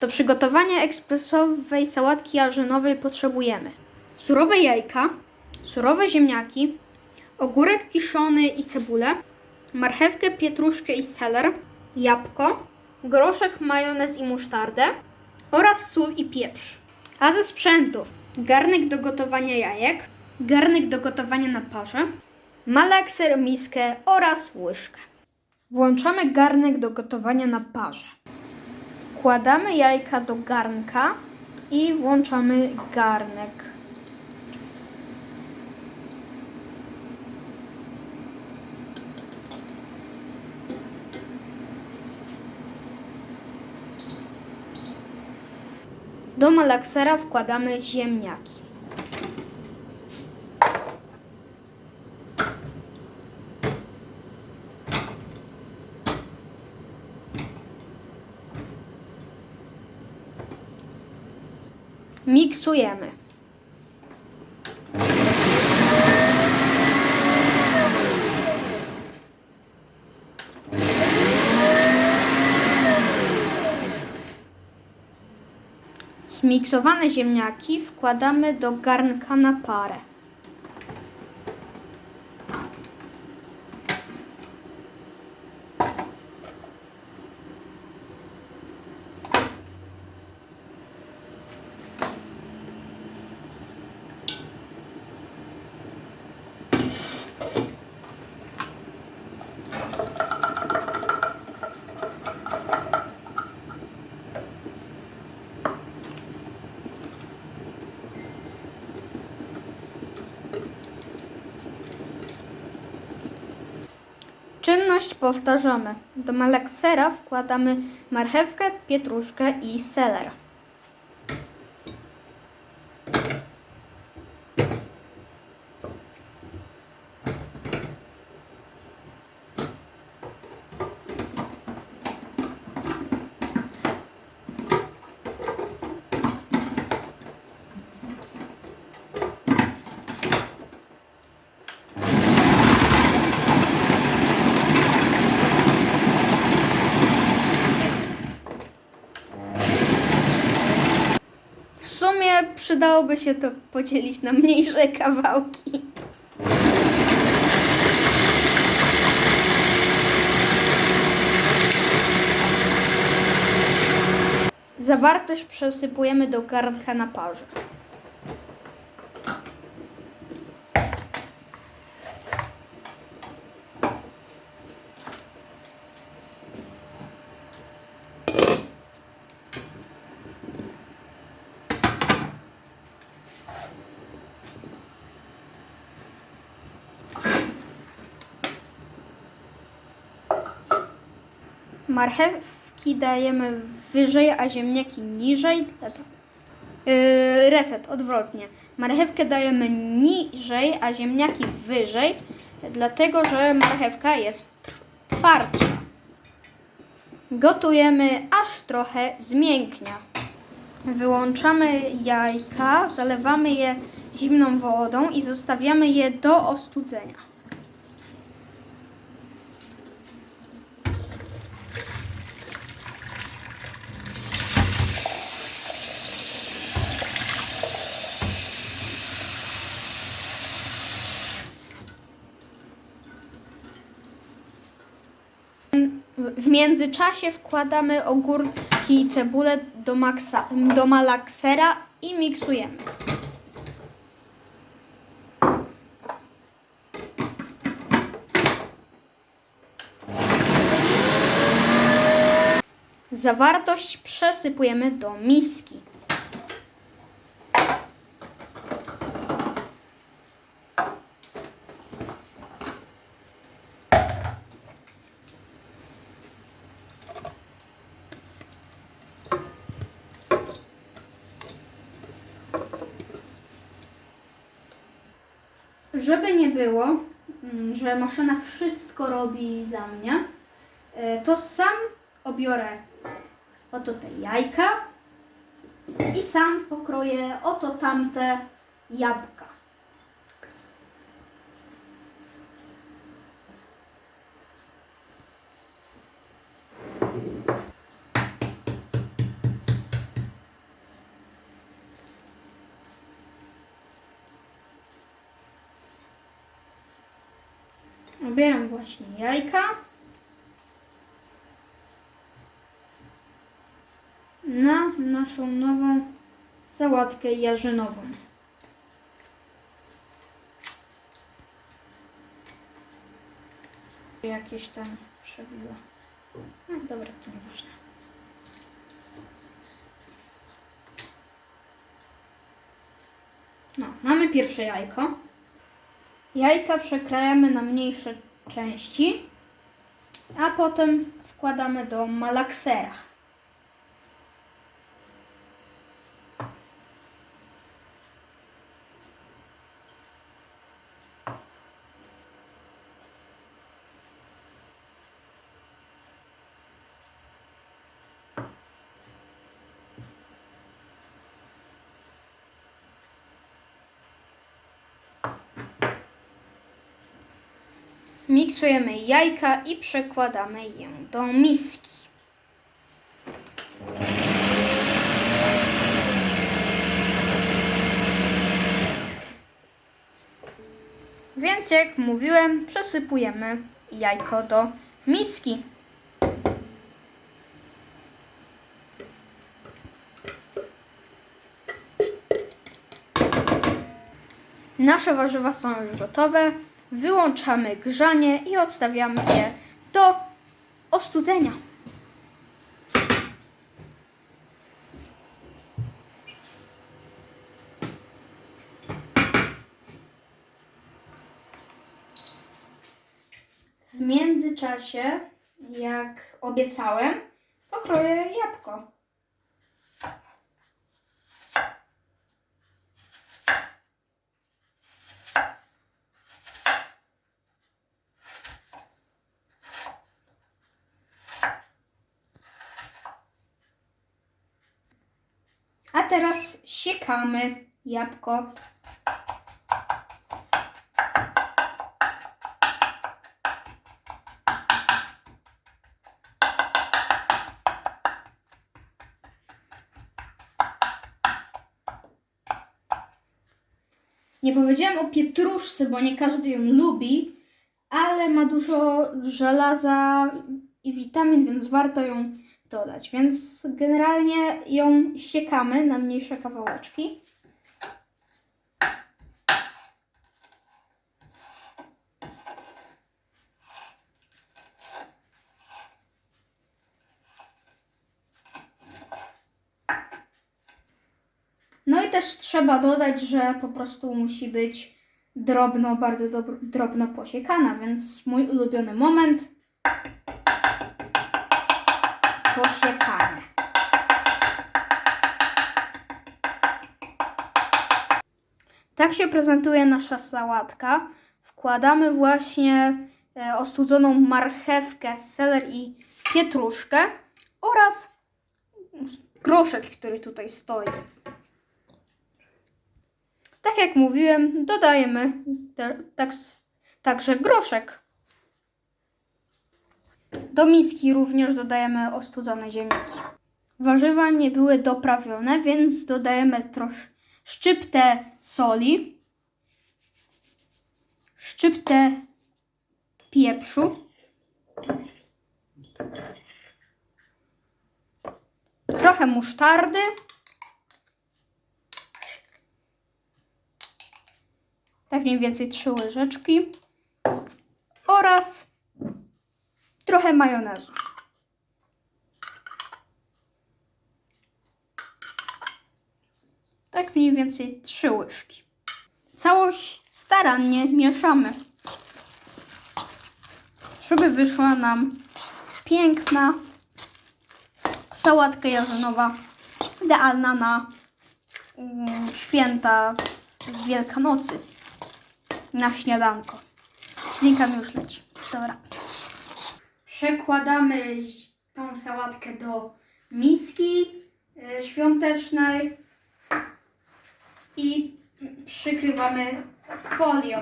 Do przygotowania ekspresowej sałatki jarzynowej potrzebujemy surowe jajka, surowe ziemniaki, ogórek kiszony i cebulę, marchewkę, pietruszkę i seler, jabłko, groszek, majonez i musztardę oraz sól i pieprz. A ze sprzętów garnek do gotowania jajek, garnek do gotowania na parze, malakser, miskę oraz łyżkę. Włączamy garnek do gotowania na parze. Wkładamy jajka do garnka i włączamy garnek. Do malaksera wkładamy ziemniaki. Miksujemy. Zmiksowane ziemniaki wkładamy do garnka na parę. Powtarzamy. Do malaksera wkładamy marchewkę, pietruszkę i seler. W sumie przydałoby się to podzielić na mniejsze kawałki. Zawartość przesypujemy do garnka na parze. Marchewki dajemy wyżej, a ziemniaki niżej. Yy, reset, odwrotnie. Marchewkę dajemy niżej, a ziemniaki wyżej, dlatego że marchewka jest twardsza. Gotujemy aż trochę zmięknia. Wyłączamy jajka, zalewamy je zimną wodą i zostawiamy je do ostudzenia. W międzyczasie wkładamy ogórki i cebulę do, maksa, do malaksera i miksujemy. Zawartość przesypujemy do miski. Żeby nie było, mm, że maszyna wszystko robi za mnie, e, to sam obiorę oto te jajka i sam pokroję oto tamte jabłka. Ubieram właśnie jajka. Na naszą nową sałatkę jarzynową. Jakieś tam przebiło. No dobra, to nieważne. No, mamy pierwsze jajko. Jajka przekrajamy na mniejsze części, a potem wkładamy do malaksera. Miksujemy jajka i przekładamy je do miski. Więc jak mówiłem, przesypujemy jajko do miski. Nasze warzywa są już gotowe. Wyłączamy grzanie i odstawiamy je do ostudzenia. W międzyczasie, jak obiecałem, pokroję jabłko. A teraz siekamy jabłko. Nie powiedziałam o pietruszce, bo nie każdy ją lubi, ale ma dużo żelaza i witamin, więc warto ją dodać. Więc generalnie ją siekamy na mniejsze kawałeczki. No i też trzeba dodać, że po prostu musi być drobno, bardzo drobno posiekana, więc mój ulubiony moment posiekanie. Tak się prezentuje nasza sałatka. Wkładamy właśnie e, ostudzoną marchewkę, seler i pietruszkę oraz groszek, który tutaj stoi. Tak jak mówiłem, dodajemy te, tak, także groszek. Do miski również dodajemy ostudzone ziemniaki. Warzywa nie były doprawione, więc dodajemy trosz szczyptę soli, szczyptę pieprzu, trochę musztardy, tak mniej więcej trzy łyżeczki oraz trochę majonezu. Tak mniej więcej trzy łyżki. Całość starannie mieszamy, żeby wyszła nam piękna sałatka jarzynowa, idealna na mm, święta z Wielkanocy, na śniadanko. Ślinka już leci. Dobra. Przekładamy tą sałatkę do miski y, świątecznej i przykrywamy folią.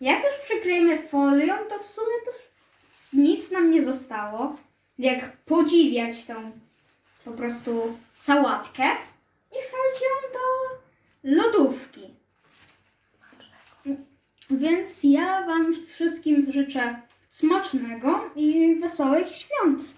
Jak już przykryjemy folią, to w sumie to nam nie zostało. Jak podziwiać tą po prostu sałatkę i wsadzić ją do lodówki. Więc ja Wam wszystkim życzę smacznego i wesołych świąt.